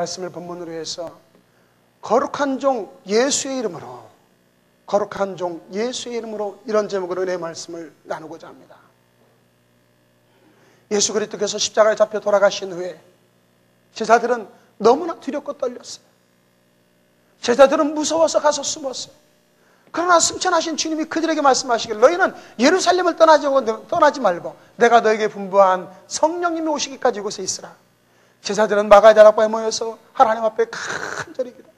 1절 말씀을 본문으로 해서 거룩한 종 예수의 이름으로 거룩한 종 예수의 이름으로 이런 제목으로 내 말씀을 나누고자 합니다. 예수 그리스도께서 십자가에 잡혀 돌아가신 후에 제자들은 너무나 두렵고 떨렸어요. 제자들은 무서워서 가서 숨었어요. 그러나 승천하신 주님이 그들에게 말씀하시길 너희는 예루살렘을 떠나지 말고 내가 너에게 분부한 성령님이 오시기까지 이곳에 있으라. 제자들은 마가다락바에 모여서 하나님 앞에 간절히 기도.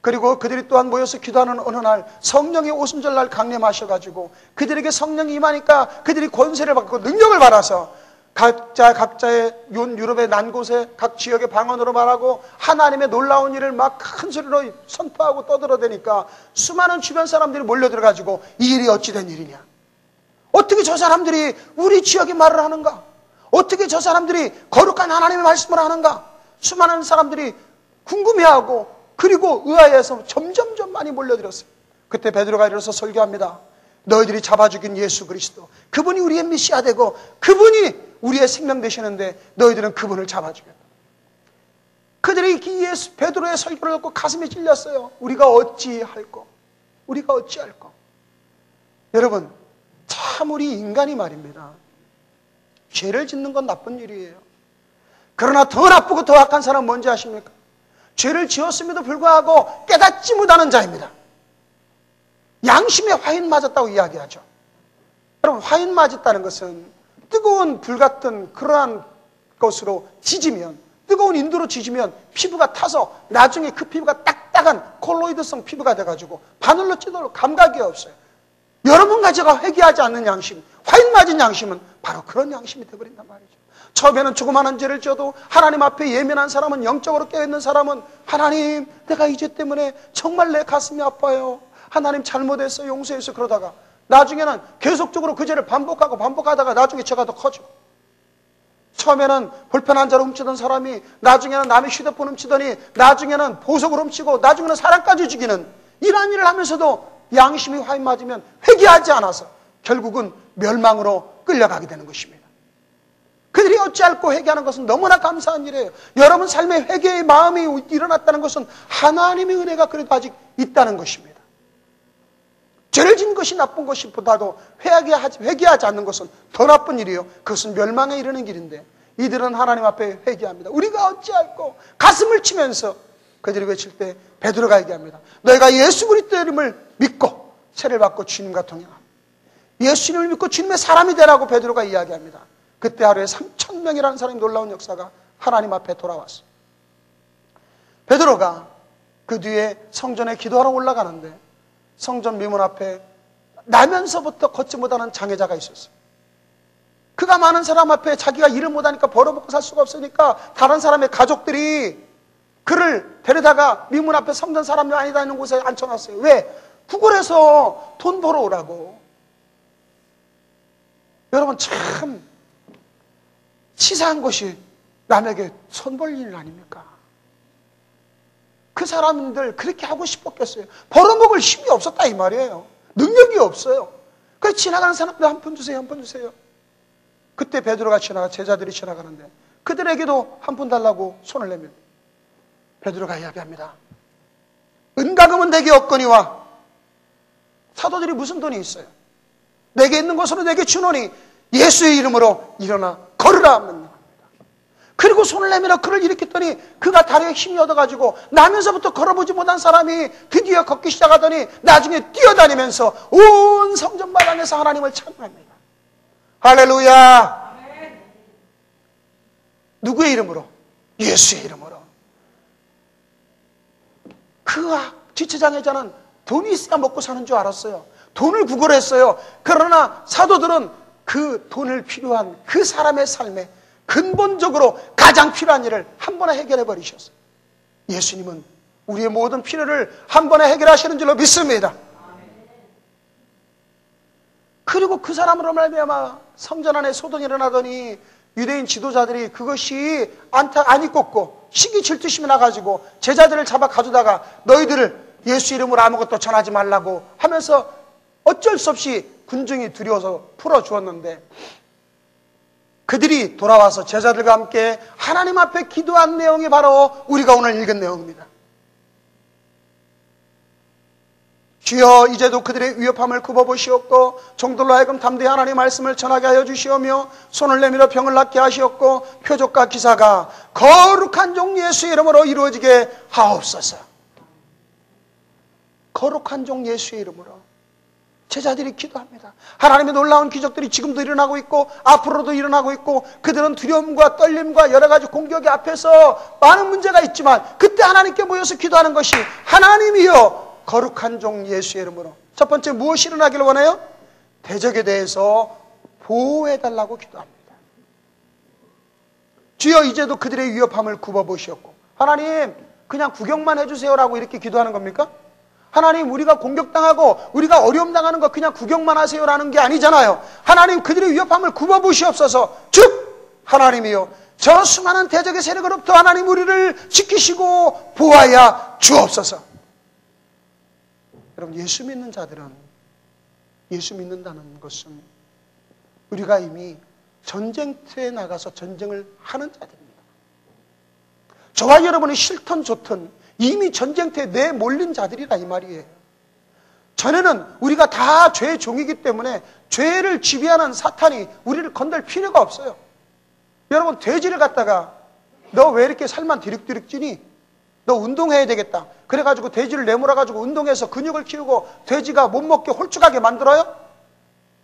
그리고 그들이 또한 모여서 기도하는 어느 날 성령이 오순절 날 강림하셔가지고 그들에게 성령이 임하니까 그들이 권세를 받고 능력을 받아서 각자 각자의 유럽의 난 곳에 각 지역의 방언으로 말하고 하나님의 놀라운 일을 막 큰 소리로 선포하고 떠들어대니까 수많은 주변 사람들이 몰려들어가지고 이 일이 어찌 된 일이냐? 어떻게 저 사람들이 우리 지역에 말을 하는가? 어떻게 저 사람들이 거룩한 하나님의 말씀을 하는가? 수많은 사람들이 궁금해하고 그리고 의아해서 점점점 많이 몰려들었어요. 그때 베드로가 일어서 설교합니다. 너희들이 잡아 죽인 예수 그리스도. 그분이 우리의 미시아 되고 그분이 우리의 생명 되시는데 너희들은 그분을 잡아 죽였다. 그들이 예수 베드로의 설교를 듣고 가슴이 찔렸어요. 우리가 어찌 할까? 우리가 어찌 할까? 여러분, 참 우리 인간이 말입니다. 죄를 짓는 건 나쁜 일이에요. 그러나 더 나쁘고 더 악한 사람은 뭔지 아십니까? 죄를 지었음에도 불구하고 깨닫지 못하는 자입니다. 양심에 화인 맞았다고 이야기하죠. 여러분, 화인 맞았다는 것은 뜨거운 불 같은 그러한 것으로 지지면, 뜨거운 인도로 지지면 피부가 타서 나중에 그 피부가 딱딱한 콜로이드성 피부가 돼가지고 바늘로 찌도 감각이 없어요. 여러분 가지가 회개하지 않는 양심, 화인 맞은 양심은 바로 그런 양심이 되어버린단 말이죠. 처음에는 조그마한 죄를 지어도 하나님 앞에 예민한 사람은 영적으로 깨어있는 사람은 하나님 내가 이 죄 때문에 정말 내 가슴이 아파요. 하나님 잘못했어 용서해서 그러다가 나중에는 계속적으로 그 죄를 반복하고 반복하다가 나중에 죄가 더 커져. 처음에는 볼펜 한자로 훔치던 사람이 나중에는 남의 휴대폰 훔치더니 나중에는 보석을 훔치고 나중에는 사람까지 죽이는 이러한 일을 하면서도 양심이 화인 맞으면 회개하지 않아서 결국은 멸망으로 끌려가게 되는 것입니다. 그들이 어찌할고 회개하는 것은 너무나 감사한 일이에요. 여러분 삶에 회개의 마음이 일어났다는 것은 하나님의 은혜가 그래도 아직 있다는 것입니다. 죄를 진 것이 나쁜 것보다도 회개하지, 회개하지 않는 것은 더 나쁜 일이에요. 그것은 멸망에 이르는 길인데 이들은 하나님 앞에 회개합니다. 우리가 어찌할고 가슴을 치면서 그들이 외칠 때 베드로가 얘기합니다. 너희가 예수 그리스도의 이름을 믿고 세를 받고 주님과 동행합니다. 예수님을 믿고 주님의 사람이 되라고 베드로가 이야기합니다. 그때 하루에 3천 명이라는 사람이 놀라운 역사가 하나님 앞에 돌아왔어요. 베드로가 그 뒤에 성전에 기도하러 올라가는데 성전 미문 앞에 나면서부터 걷지 못하는 장애자가 있었어요. 그가 많은 사람 앞에 자기가 일을 못하니까 벌어먹고 살 수가 없으니까 다른 사람의 가족들이 그를 데려다가 미문 앞에 성전 사람들 많이 다니는 곳에 앉혀놨어요. 왜? 구걸해서 돈 벌어오라고. 여러분 참 치사한 것이 남에게 손벌 일 아닙니까? 그 사람들 그렇게 하고 싶었겠어요. 벌어먹을 힘이 없었다 이 말이에요. 능력이 없어요. 그래서 지나가는 사람들 한 푼 주세요, 한 푼 주세요. 그때 베드로가 지나가 제자들이 지나가는데 그들에게도 한 푼 달라고 손을 내면 베드로가 이야기합니다. 은가금은 내게 없거니와 사도들이 무슨 돈이 있어요? 내게 있는 것으로 내게 주노니 예수의 이름으로 일어나 걸으라 하면 그리고 손을 내밀어 그를 일으켰더니 그가 다리에 힘이 얻어가지고 나면서부터 걸어보지 못한 사람이 드디어 걷기 시작하더니 나중에 뛰어다니면서 온 성전 마당에서 하나님을 찬양합니다. 할렐루야! 누구의 이름으로? 예수의 이름으로. 그 지체장애자는 돈이 있어야 먹고 사는 줄 알았어요. 돈을 구걸했어요. 그러나 사도들은 그 돈을 필요한 그 사람의 삶에 근본적으로 가장 필요한 일을 한 번에 해결해 버리셨어요. 예수님은 우리의 모든 필요를 한 번에 해결하시는 줄로 믿습니다. 그리고 그 사람으로 말미암아 성전 안에 소동이 일어나더니 유대인 지도자들이 그것이 안타 안 입고 시기 질투심이 나가지고 제자들을 잡아 가져다가 너희들을 예수 이름으로 아무것도 전하지 말라고 하면서 어쩔 수 없이 군중이 두려워서 풀어 주었는데 그들이 돌아와서 제자들과 함께 하나님 앞에 기도한 내용이 바로 우리가 오늘 읽은 내용입니다. 주여 이제도 그들의 위협함을 굽어보시옵고 종들로 하여금 담대히 하나님 말씀을 전하게 하여 주시오며 손을 내밀어 병을 낫게 하시옵고 표적과 기사가 거룩한 종 예수 이름으로 이루어지게 하옵소서. 거룩한 종 예수의 이름으로 제자들이 기도합니다. 하나님의 놀라운 기적들이 지금도 일어나고 있고 앞으로도 일어나고 있고 그들은 두려움과 떨림과 여러 가지 공격이 앞에서 많은 문제가 있지만 그때 하나님께 모여서 기도하는 것이 하나님이여 거룩한 종 예수의 이름으로 첫 번째 무엇이 일어나기를 원해요? 대적에 대해서 보호해달라고 기도합니다. 주여 이제도 그들의 위협함을 굽어보시었고 하나님 그냥 구경만 해주세요라고 이렇게 기도하는 겁니까? 하나님 우리가 공격당하고 우리가 어려움 당하는 거 그냥 구경만 하세요라는 게 아니잖아요. 하나님 그들의 위협함을 굽어보시옵소서. 즉 하나님이요 저 수많은 대적의 세력으로부터 하나님 우리를 지키시고 보아야 주옵소서. 여러분 예수 믿는 자들은 예수 믿는다는 것은 우리가 이미 전쟁터에 나가서 전쟁을 하는 자들입니다. 저와 여러분이 싫던 좋든 이미 전쟁터에 내몰린 자들이라 이 말이에요. 전에는 우리가 다 죄의 종이기 때문에 죄를 지배하는 사탄이 우리를 건들 필요가 없어요. 여러분 돼지를 갖다가 너 왜 이렇게 살만 디륵디륵 찌니? 너 운동해야 되겠다. 그래가지고 돼지를 내몰아가지고 운동해서 근육을 키우고 돼지가 못 먹게 홀쭉하게 만들어요?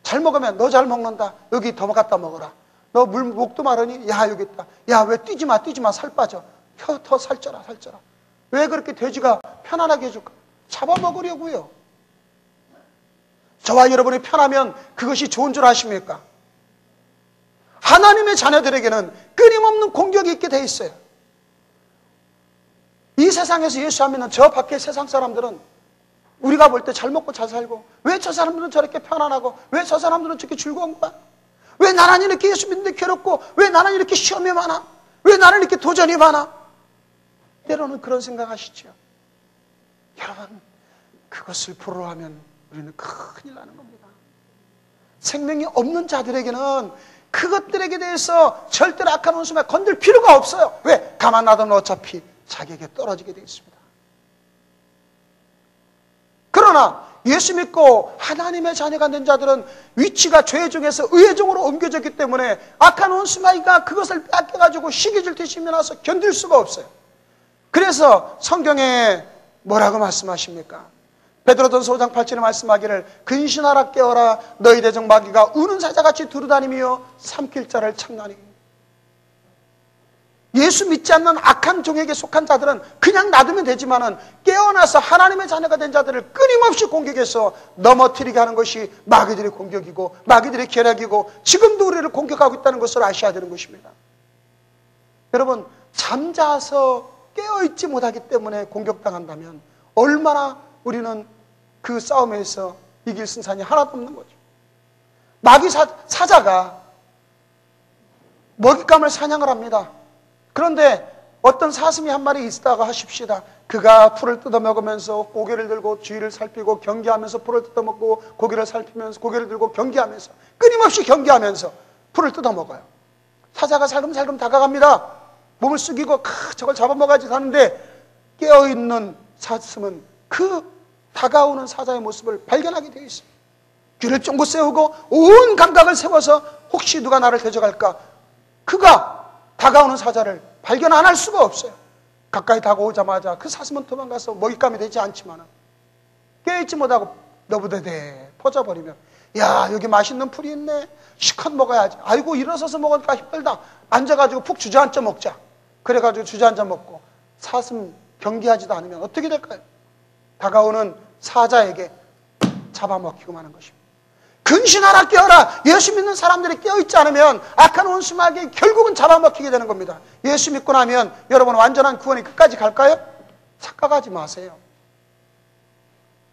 잘 먹으면 너 잘 먹는다. 여기 더 갖다 먹어라. 너 물, 목도 마르니? 야, 여기 있다. 야, 왜 뛰지 마, 뛰지 마. 살 빠져. 혀, 더 살쪄라, 살쪄라. 왜 그렇게 돼지가 편안하게 해줄까? 잡아먹으려고요. 저와 여러분이 편하면 그것이 좋은 줄 아십니까? 하나님의 자녀들에게는 끊임없는 공격이 있게 돼 있어요. 이 세상에서 예수 안 믿는 저 밖에 세상 사람들은 우리가 볼 때 잘 먹고 잘 살고 왜 저 사람들은 저렇게 편안하고 왜 저 사람들은 저렇게 즐거운 거야? 왜 나는 이렇게 예수 믿는데 괴롭고 왜 나는 이렇게 시험이 많아? 왜 나는 이렇게 도전이 많아? 때로는 그런 생각하시죠. 여러분, 그것을 부러워하면 우리는 큰일 나는 겁니다. 생명이 없는 자들에게는 그것들에게 대해서 절대로 악한 원수가 건들 필요가 없어요. 왜? 가만 놔두면 어차피 자기에게 떨어지게 되어 있습니다. 그러나 예수 믿고 하나님의 자녀가 된 자들은 위치가 죄 중에서 의의 종으로 옮겨졌기 때문에 악한 원수마이가 그것을 뺏겨가지고 시기질 듯이 면와서 견딜 수가 없어요. 그래서 성경에 뭐라고 말씀하십니까? 베드로전 소장 8절에 말씀하기를 근신하라 깨어라 너희 대적 마귀가 우는 사자같이 두루다니며 삼킬 자를 창나니 예수 믿지 않는 악한 종에게 속한 자들은 그냥 놔두면 되지만은 깨어나서 하나님의 자녀가 된 자들을 끊임없이 공격해서 넘어뜨리게 하는 것이 마귀들의 공격이고 마귀들의 계략이고 지금도 우리를 공격하고 있다는 것을 아셔야 되는 것입니다. 여러분 잠자서 깨어있지 못하기 때문에 공격당한다면 얼마나 우리는 그 싸움에서 이길 승산이 하나도 없는 거죠. 마귀 사, 사자가 먹잇감을 사냥을 합니다. 그런데 어떤 사슴이 한 마리 있다가 하십시다. 그가 풀을 뜯어먹으면서 고개를 들고 주위를 살피고 경계하면서 풀을 뜯어먹고 고개를 살피면서 고개를 들고 경계하면서 끊임없이 경계하면서 풀을 뜯어먹어요. 사자가 살금살금 다가갑니다. 몸을 숙이고 저걸 잡아먹어야지 하는데 깨어있는 사슴은 그 다가오는 사자의 모습을 발견하게 되어 있습니다. 귀를 쫑긋 세우고 온 감각을 세워서 혹시 누가 나를 대적할까? 그가 다가오는 사자를 발견 안 할 수가 없어요. 가까이 다가오자마자 그 사슴은 도망가서 먹잇감이 되지 않지만 깨있지 못하고 너부대대 퍼져버리면 야 여기 맛있는 풀이 있네 시컷 먹어야지 아이고 일어서서 먹으니까 힘들다 앉아가지고 푹 주저앉아 먹자 그래가지고 주저앉아 먹고 사슴 경계하지도 않으면 어떻게 될까요? 다가오는 사자에게 잡아먹히고 마는 것입니다. 근신하라 깨어라. 예수 믿는 사람들이 깨어있지 않으면 악한 원수마귀 결국은 잡아먹히게 되는 겁니다. 예수 믿고 나면 여러분 완전한 구원이 끝까지 갈까요? 착각하지 마세요.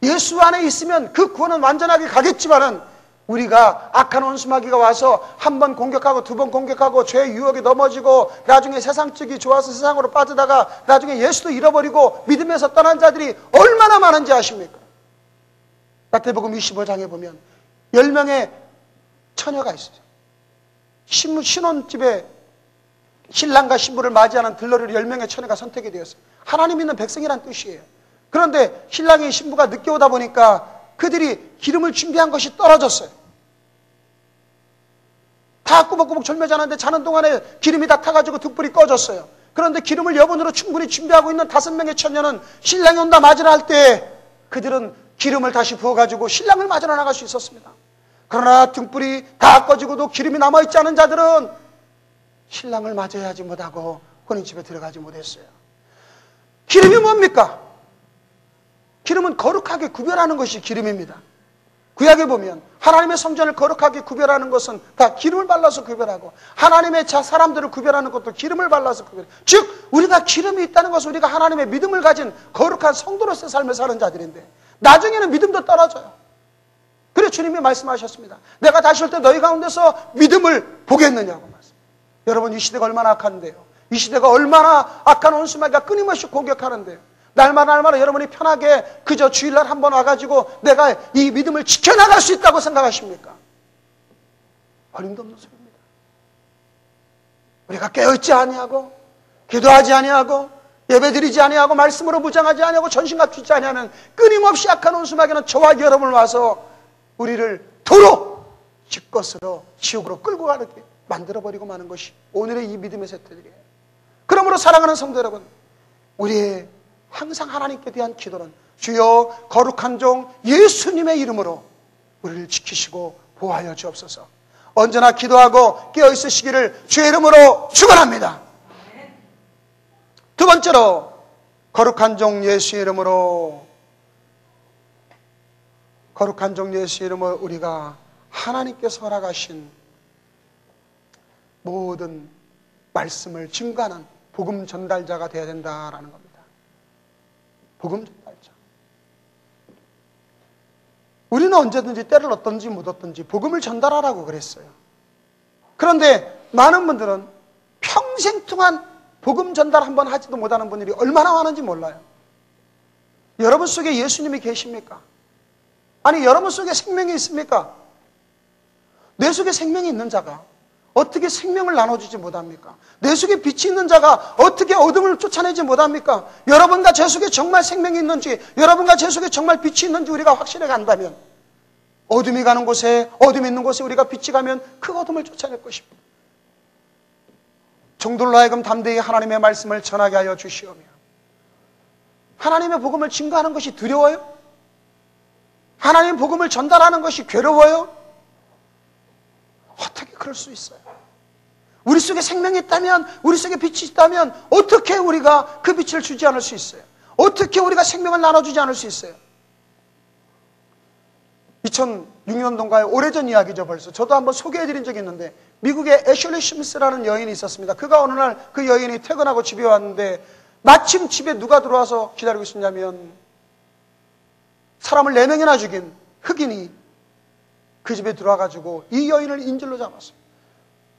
예수 안에 있으면 그 구원은 완전하게 가겠지만은 우리가 악한 원수마귀가 와서 한 번 공격하고 두 번 공격하고 죄의 유혹에 넘어지고 나중에 세상적이 좋아서 세상으로 빠지다가 나중에 예수도 잃어버리고 믿음에서 떠난 자들이 얼마나 많은지 아십니까? 마태복음 25장에 보면 10명의 처녀가 있어요. 신부, 신혼집에 신랑과 신부를 맞이하는 들러리 10명의 처녀가 선택이 되었어요. 하나님 있는 백성이란 뜻이에요. 그런데 신랑이 신부가 늦게 오다 보니까 그들이 기름을 준비한 것이 떨어졌어요. 다 꾸벅꾸벅 졸며 자는데 자는 동안에 기름이 다 타가지고 등불이 꺼졌어요. 그런데 기름을 여분으로 충분히 준비하고 있는 다섯 명의 처녀는 신랑이 온다 맞으러 할때 그들은 기름을 다시 부어가지고 신랑을 맞으러 나갈 수 있었습니다. 그러나 등불이 다 꺼지고도 기름이 남아있지 않은 자들은 신랑을 맞아야 하지 못하고 혼인집에 들어가지 못했어요. 기름이 뭡니까? 기름은 거룩하게 구별하는 것이 기름입니다. 구약에 보면 하나님의 성전을 거룩하게 구별하는 것은 다 기름을 발라서 구별하고 하나님의 자 사람들을 구별하는 것도 기름을 발라서 구별. 즉 우리가 기름이 있다는 것은 우리가 하나님의 믿음을 가진 거룩한 성도로서의 삶을 사는 자들인데 나중에는 믿음도 떨어져요. 그래 주님이 말씀하셨습니다. 내가 다시 올 때 너희 가운데서 믿음을 보겠느냐고 말씀. 여러분 이 시대가 얼마나 악한데요. 이 시대가 얼마나 악한 원수마가 끊임없이 공격하는데요. 날마다 날마다 여러분이 편하게 그저 주일날 한 번 와가지고 내가 이 믿음을 지켜나갈 수 있다고 생각하십니까? 어림도 없는 소리입니다. 우리가 깨어있지 아니하고 기도하지 아니하고 예배드리지 아니하고 말씀으로 무장하지 아니하고 전신갑 주지 아니하면 끊임없이 악한 온수마귀는 저와 여러분을 와서 우리를 도로 집것으로 지옥으로 끌고 가게 만들어버리고 마는 것이 오늘의 이 믿음의 세태들이에요. 그러므로 사랑하는 성도 여러분 우리의 항상 하나님께 대한 기도는 주여 거룩한 종 예수님의 이름으로 우리를 지키시고 보호하여 주옵소서. 언제나 기도하고 깨어 있으시기를 주의 이름으로 축원합니다. 두 번째로 거룩한 종 예수 이름으로 거룩한 종 예수 이름으로 우리가 하나님께서 허락하신 모든 말씀을 증가하는 복음 전달자가 되어야 된다라는 겁니다. 복음 전달자. 우리는 언제든지 때를 얻든지 못 얻든지 복음을 전달하라고 그랬어요. 그런데 많은 분들은 평생 동안 복음 전달 한 번 하지도 못하는 분들이 얼마나 많은지 몰라요. 여러분 속에 예수님이 계십니까? 아니, 여러분 속에 생명이 있습니까? 내 속에 생명이 있는 자가 어떻게 생명을 나눠주지 못합니까? 내 속에 빛이 있는 자가 어떻게 어둠을 쫓아내지 못합니까? 여러분과 제 속에 정말 생명이 있는지, 여러분과 제 속에 정말 빛이 있는지 우리가 확실히 간다면, 어둠이 가는 곳에, 어둠이 있는 곳에 우리가 빛이 가면 그 어둠을 쫓아낼 것입니다. 종들로 하여금 담대히 하나님의 말씀을 전하게 하여 주시오며, 하나님의 복음을 증거하는 것이 두려워요? 하나님 복음을 전달하는 것이 괴로워요? 어떻게 그럴 수 있어요? 우리 속에 생명이 있다면, 우리 속에 빛이 있다면, 어떻게 우리가 그 빛을 주지 않을 수 있어요? 어떻게 우리가 생명을 나눠주지 않을 수 있어요? 2006년도인가요? 오래전 이야기죠, 벌써. 저도 한번 소개해드린 적이 있는데, 미국에 애슐리 심스라는 여인이 있었습니다. 그가 어느 날 그 여인이 퇴근하고 집에 왔는데, 마침 집에 누가 들어와서 기다리고 있었냐면, 사람을 4명이나 죽인 흑인이 그 집에 들어와가지고 이 여인을 인질로 잡았어요.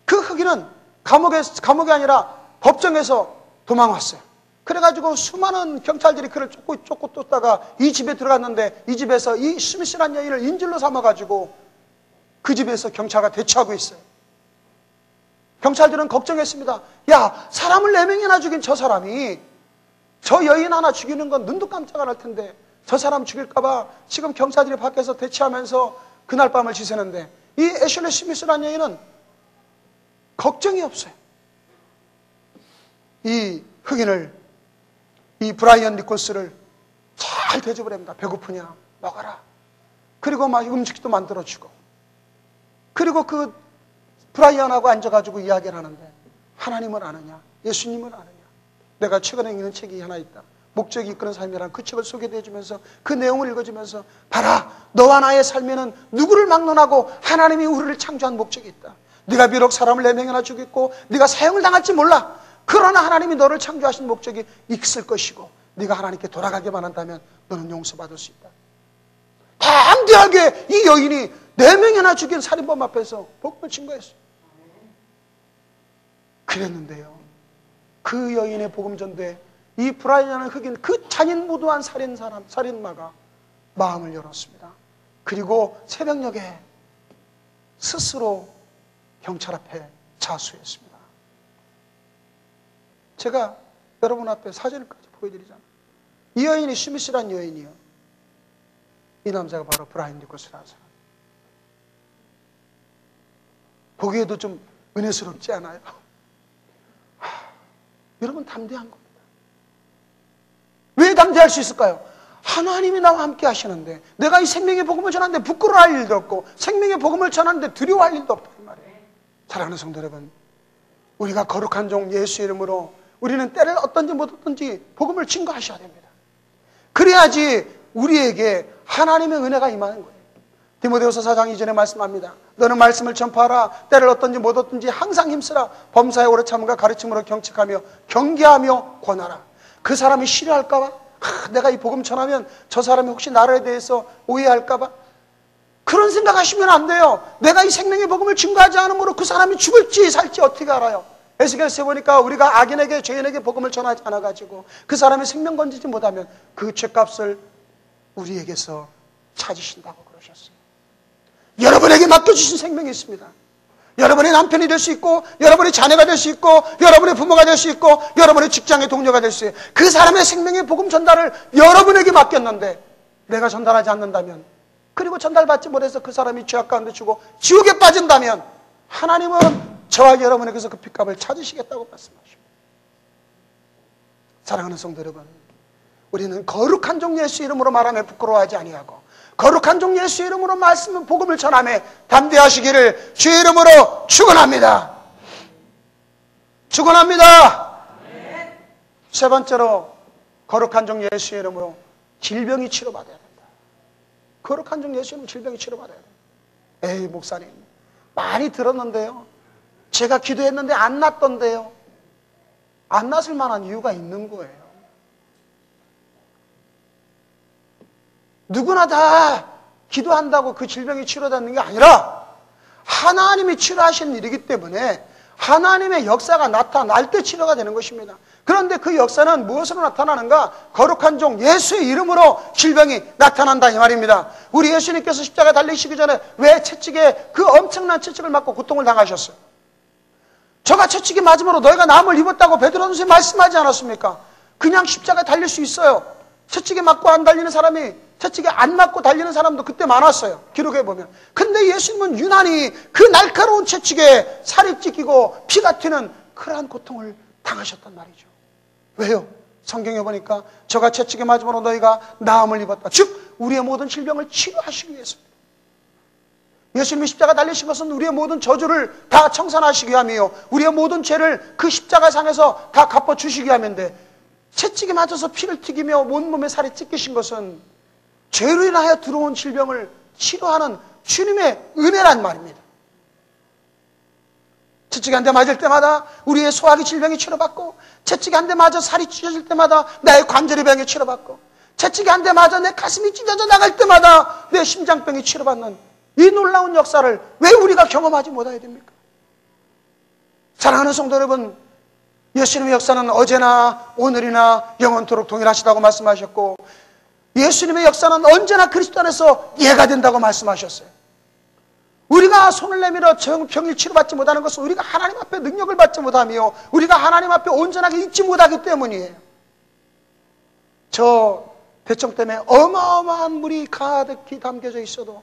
그 흑인은 감옥에, 감옥이 아니라 법정에서 도망왔어요. 그래가지고 수많은 경찰들이 그를 쫓고, 쫓고 쫓다가 이 집에 들어갔는데 이 집에서 이 스미스란 여인을 인질로 삼아가지고 그 집에서 경찰과 대처하고 있어요. 경찰들은 걱정했습니다. 야, 사람을 네 명이나 죽인 저 사람이 저 여인 하나 죽이는 건 눈도 깜짝 안 할 텐데 저 사람 죽일까봐 지금 경찰들이 밖에서 대치하면서 그날 밤을 지새는데 이 애슐리 스미스라는 여인은 걱정이 없어요. 이 흑인을 이 브라이언 니콜스를 잘 대접을 합니다. 배고프냐? 먹어라. 그리고 막 음식도 만들어주고 그리고 그 브라이언하고 앉아가지고 이야기를 하는데 하나님을 아느냐? 예수님을 아느냐? 내가 최근에 읽는 책이 하나 있다. 목적이 이끄는 삶이라는 그 책을 소개해 주면서 그 내용을 읽어주면서 봐라 너와 나의 삶에는 누구를 막론하고 하나님이 우리를 창조한 목적이 있다. 네가 비록 사람을 네 명이나 죽였고 네가 사형을 당할지 몰라. 그러나 하나님이 너를 창조하신 목적이 있을 것이고 네가 하나님께 돌아가기만 한다면 너는 용서받을 수 있다. 담대하게 이 여인이 네 명이나 죽인 살인범 앞에서 복음을 증거했어요. 그랬는데요. 그 여인의 복음 전도에 이 브라이언은 흑인 그 잔인무도한 살인 사람, 살인마가 마음을 열었습니다. 그리고 새벽녘에 스스로 경찰 앞에 자수했습니다. 제가 여러분 앞에 사진을까지 보여드리잖아요. 이 여인이 스미스란 여인이요. 이 남자가 바로 브라인 니코스라는 사람. 보기에도 좀 은혜스럽지 않아요? 하, 여러분 담대한 겁니다. 왜 담대할 수 있을까요? 하나님이 나와 함께 하시는데 내가 이 생명의 복음을 전하는데 부끄러워할 일도 없고 생명의 복음을 전하는데 두려워할 일도 없단 말이에요. 사랑하는 성도 여러분, 우리가 거룩한 종 예수 이름으로 우리는 때를 어떤지 못 어떤지 복음을 증거하셔야 됩니다. 그래야지 우리에게 하나님의 은혜가 임하는 거예요. 디모데후서 4장 이전에 말씀합니다. 너는 말씀을 전파하라. 때를 어떤지 못 어떤지 항상 힘쓰라. 범사에 오래 참음과 가르침으로 경책하며 경계하며 권하라. 그 사람이 싫어할까봐? 아, 내가 이 복음 전하면 저 사람이 혹시 나라에 대해서 오해할까봐? 그런 생각하시면 안 돼요. 내가 이 생명의 복음을 증거하지 않으므로 그 사람이 죽을지 살지 어떻게 알아요? 에스겔서에 보니까 우리가 악인에게 죄인에게 복음을 전하지 않아 가지고 그 사람이 생명 건지지 못하면 그 죄값을 우리에게서 찾으신다고 그러셨어요. 여러분에게 맡겨주신 생명이 있습니다. 여러분의 남편이 될 수 있고, 여러분의 자녀가 될 수 있고, 여러분의 부모가 될 수 있고, 여러분의 직장의 동료가 될 수 있고, 그 사람의 생명의 복음 전달을 여러분에게 맡겼는데, 내가 전달하지 않는다면, 그리고 전달받지 못해서 그 사람이 죄악 가운데 주고 지옥에 빠진다면, 하나님은 저와 여러분에게서 그 핏값을 찾으시겠다고 말씀하십니다. 사랑하는 성도 여러분, 우리는 거룩한 종 예수 이름으로 말하며 부끄러워하지 아니하고 거룩한 종 예수 이름으로 말씀 복음을 전하며 담대하시기를 주 이름으로 축원합니다. 축원합니다. 세 번째로 거룩한 종 예수 이름으로 질병이 치료받아야 된다. 거룩한 종 예수 이름 질병이 치료받아야 된다. 에이 목사님 많이 들었는데요. 제가 기도했는데 안 났던데요. 안 났을 만한 이유가 있는 거예요. 누구나 다 기도한다고 그 질병이 치료되는 게 아니라 하나님이 치료하신 일이기 때문에 하나님의 역사가 나타날 때 치료가 되는 것입니다. 그런데 그 역사는 무엇으로 나타나는가? 거룩한 종 예수의 이름으로 질병이 나타난다 이 말입니다. 우리 예수님께서 십자가 달리시기 전에 왜 채찍에 그 엄청난 채찍을 맞고 고통을 당하셨어요? 저가 채찍이 맞음으로 너희가 남을 입었다고 베드로 선생님 말씀하지 않았습니까? 그냥 십자가 달릴 수 있어요. 채찍에 맞고 안 달리는 사람이 채찍에 안 맞고 달리는 사람도 그때 많았어요. 기록해 보면. 근데 예수님은 유난히 그 날카로운 채찍에 살이 찢기고 피가 튀는 그러한 고통을 당하셨단 말이죠. 왜요? 성경에 보니까 저가 채찍에 맞음으로 너희가 나음을 입었다. 즉 우리의 모든 질병을 치료하시기 위해서입니다. 예수님이 십자가 달리신 것은 우리의 모든 저주를 다 청산하시기 위함이요. 우리의 모든 죄를 그 십자가상에서 다 갚아주시기 위함인데 채찍에 맞아서 피를 튀기며 온몸에 살이 찢기신 것은 죄로 인하여 들어온 질병을 치료하는 주님의 은혜란 말입니다. 채찍이 한대 맞을 때마다 우리의 소화기 질병이 치료받고 채찍이 한대 맞아 살이 찢어질 때마다 나의 관절의 병이 치료받고 채찍이 한대 맞아 내 가슴이 찢어져 나갈 때마다 내 심장병이 치료받는 이 놀라운 역사를 왜 우리가 경험하지 못해야 됩니까? 사랑하는 성도 여러분, 예수님의 역사는 어제나 오늘이나 영원토록 동일하시다고 말씀하셨고 예수님의 역사는 언제나 그리스도 안에서 이해가 된다고 말씀하셨어요. 우리가 손을 내밀어 병을 치료받지 못하는 것은 우리가 하나님 앞에 능력을 받지 못하며 우리가 하나님 앞에 온전하게 있지 못하기 때문이에요. 저 대청 때문에 어마어마한 물이 가득히 담겨져 있어도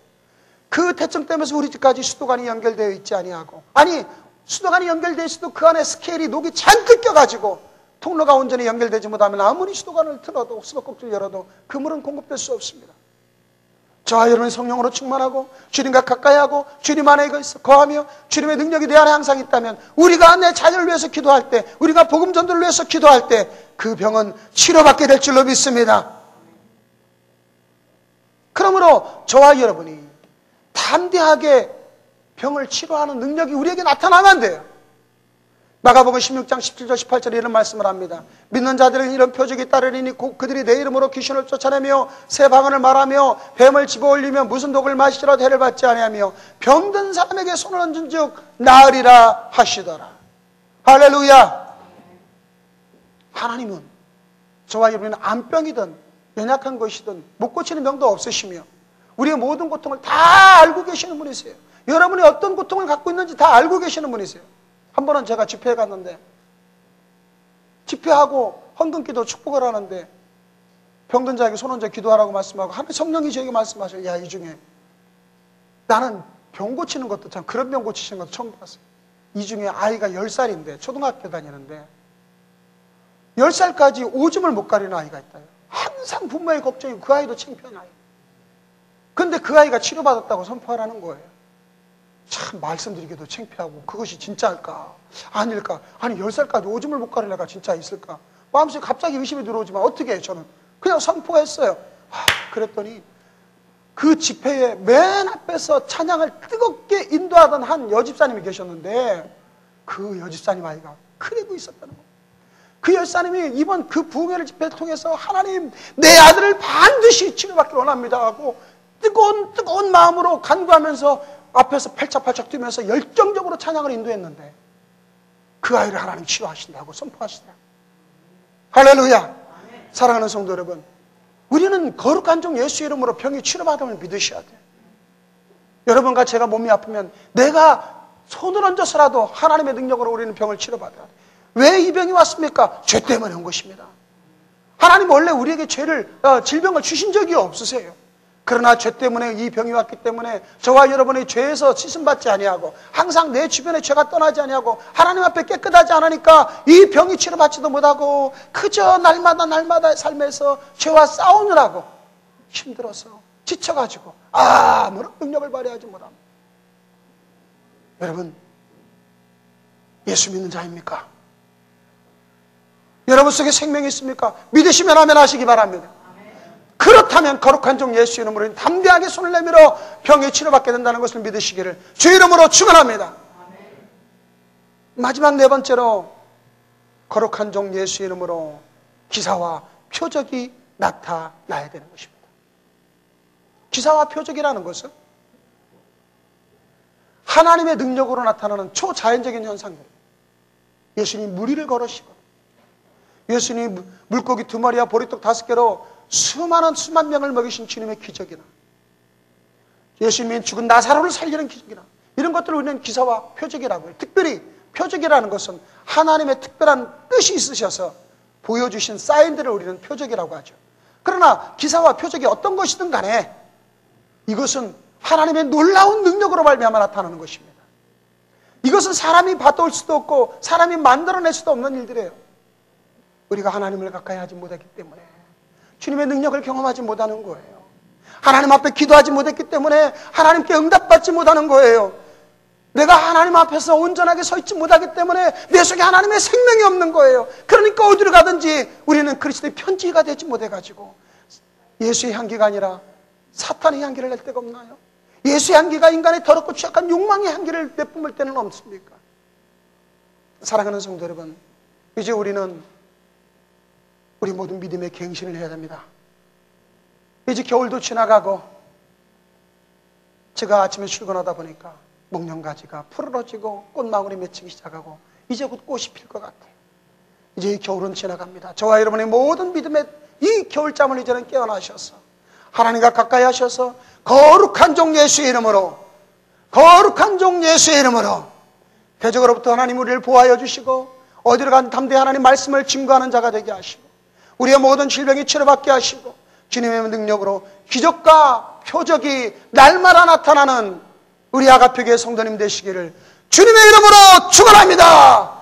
그 대청 때문에 우리 집까지 수도관이 연결되어 있지 아니하고 아니 수도관이 연결되어 있어도 그 안에 스케일이 녹이 잔뜩 껴가지고 통로가 온전히 연결되지 못하면 아무리 수도관을 틀어도 수도꼭지를 열어도 그 물은 공급될 수 없습니다. 저와 여러분이 성령으로 충만하고 주님과 가까이하고 주님 안에 거하며 주님의 능력이 내 안에 항상 있다면 우리가 내 자녀를 위해서 기도할 때 우리가 복음 전도를 위해서 기도할 때 그 병은 치료받게 될 줄로 믿습니다. 그러므로 저와 여러분이 담대하게 병을 치료하는 능력이 우리에게 나타나면 돼요. 마가복음 16장 17절 18절에 이런 말씀을 합니다. 믿는 자들은 이런 표적이 따르리니 그들이 내 이름으로 귀신을 쫓아내며 새 방언을 말하며 뱀을 집어올리며 무슨 독을 마시더라도 해를 받지 아니하며 병든 사람에게 손을 얹은 즉 나으리라 하시더라. 할렐루야. 하나님은 저와 여러분은 암병이든 연약한 것이든 못 고치는 병도 없으시며 우리의 모든 고통을 다 알고 계시는 분이세요. 여러분이 어떤 고통을 갖고 있는지 다 알고 계시는 분이세요. 한 번은 제가 집회에 갔는데 집회하고 헌금기도 축복을 하는데 병든 자에게 손 얹어 기도하라고 말씀하고 하나님 성령이 저에게 말씀하셔요. 야, 이 중에 나는 병 고치는 것도 참 그런 병 고치시는 것도 처음 봤어요. 이 중에 아이가 10살인데 초등학교 다니는데 10살까지 오줌을 못 가리는 아이가 있다요. 항상 부모의 걱정이 그 아이도 창피한 아이. 근데 그 아이가 치료받았다고 선포하라는 거예요. 참 말씀드리기도 창피하고 그것이 진짜일까? 아닐까? 아니 10살까지 오줌을 못 가릴 애가 진짜 있을까? 마음속에 갑자기 의심이 들어오지만 어떻게 해요 저는? 그냥 선포했어요. 아, 그랬더니 그 집회에 맨 앞에서 찬양을 뜨겁게 인도하던 한 여집사님이 계셨는데 그 여집사님 아이가 크리고 있었다는 거예요 그 열사님이 이번 그 부흥회를 집회를 통해서 하나님 내 아들을 반드시 치료받기를 원합니다 하고 뜨거운 뜨거운 마음으로 간구하면서 앞에서 팔짝팔짝 뛰면서 열정적으로 찬양을 인도했는데 그 아이를 하나님 치료하신다고 선포하시더라. 할렐루야. 사랑하는 성도 여러분, 우리는 거룩한 종 예수 이름으로 병이 치료받음을 믿으셔야 돼요. 여러분과 제가 몸이 아프면 내가 손을 얹어서라도 하나님의 능력으로 우리는 병을 치료받아야 돼요. 왜 이 병이 왔습니까? 죄 때문에 온 것입니다. 하나님 원래 우리에게 죄를, 어, 질병을 주신 적이 없으세요. 그러나 죄 때문에 이 병이 왔기 때문에 저와 여러분이 죄에서 씻음받지 아니하고 항상 내 주변에 죄가 떠나지 아니하고 하나님 앞에 깨끗하지 않으니까 이 병이 치료받지도 못하고 그저 날마다 날마다 삶에서 죄와 싸우느라고 힘들어서 지쳐가지고 아무런 능력을 발휘하지 못합니다. 여러분 예수 믿는 자입니까? 여러분 속에 생명이 있습니까? 믿으시면 하면 하시기 바랍니다. 그렇다면 거룩한 종 예수 이름으로 담대하게 손을 내밀어 병에 치료받게 된다는 것을 믿으시기를 주 이름으로 축원합니다. 마지막 네 번째로 거룩한 종 예수 이름으로 기사와 표적이 나타나야 되는 것입니다. 기사와 표적이라는 것은 하나님의 능력으로 나타나는 초자연적인 현상들. 예수님 무리를 걸으시고 예수님 물고기 두 마리와 보리떡 다섯 개로 수많은 수만 명을 먹이신 주님의 기적이나 예수님이 죽은 나사로를 살리는 기적이나 이런 것들을 우리는 기사와 표적이라고 해요. 특별히 표적이라는 것은 하나님의 특별한 뜻이 있으셔서 보여주신 사인들을 우리는 표적이라고 하죠. 그러나 기사와 표적이 어떤 것이든 간에 이것은 하나님의 놀라운 능력으로 말미암아 나타나는 것입니다. 이것은 사람이 받아올 수도 없고 사람이 만들어낼 수도 없는 일들이에요. 우리가 하나님을 가까이 하지 못했기 때문에 주님의 능력을 경험하지 못하는 거예요. 하나님 앞에 기도하지 못했기 때문에 하나님께 응답받지 못하는 거예요. 내가 하나님 앞에서 온전하게 서 있지 못하기 때문에 내 속에 하나님의 생명이 없는 거예요. 그러니까 어디로 가든지 우리는 그리스도의 편지가 되지 못해가지고 예수의 향기가 아니라 사탄의 향기를 낼 때가 없나요? 예수의 향기가 인간의 더럽고 취약한 욕망의 향기를 내뿜을 때는 없습니까? 사랑하는 성도 여러분, 이제 우리는 우리 모든 믿음의 갱신을 해야 됩니다. 이제 겨울도 지나가고 제가 아침에 출근하다 보니까 목련가지가 푸르러지고 꽃망울이 맺히기 시작하고 이제 곧 꽃이 필 것 같아요. 이제 겨울은 지나갑니다. 저와 여러분의 모든 믿음의 이 겨울잠을 이제는 깨어나셔서 하나님과 가까이 하셔서 거룩한 종 예수의 이름으로 거룩한 종 예수의 이름으로 대적으로부터 하나님 우리를 보호하여 주시고 어디로 간 담대 하나님 말씀을 증거하는 자가 되게 하시고 우리의 모든 질병이 치료받게 하시고 주님의 능력으로 기적과 표적이 날마다 나타나는 우리 아가표교의 성도님 되시기를 주님의 이름으로 축원합니다.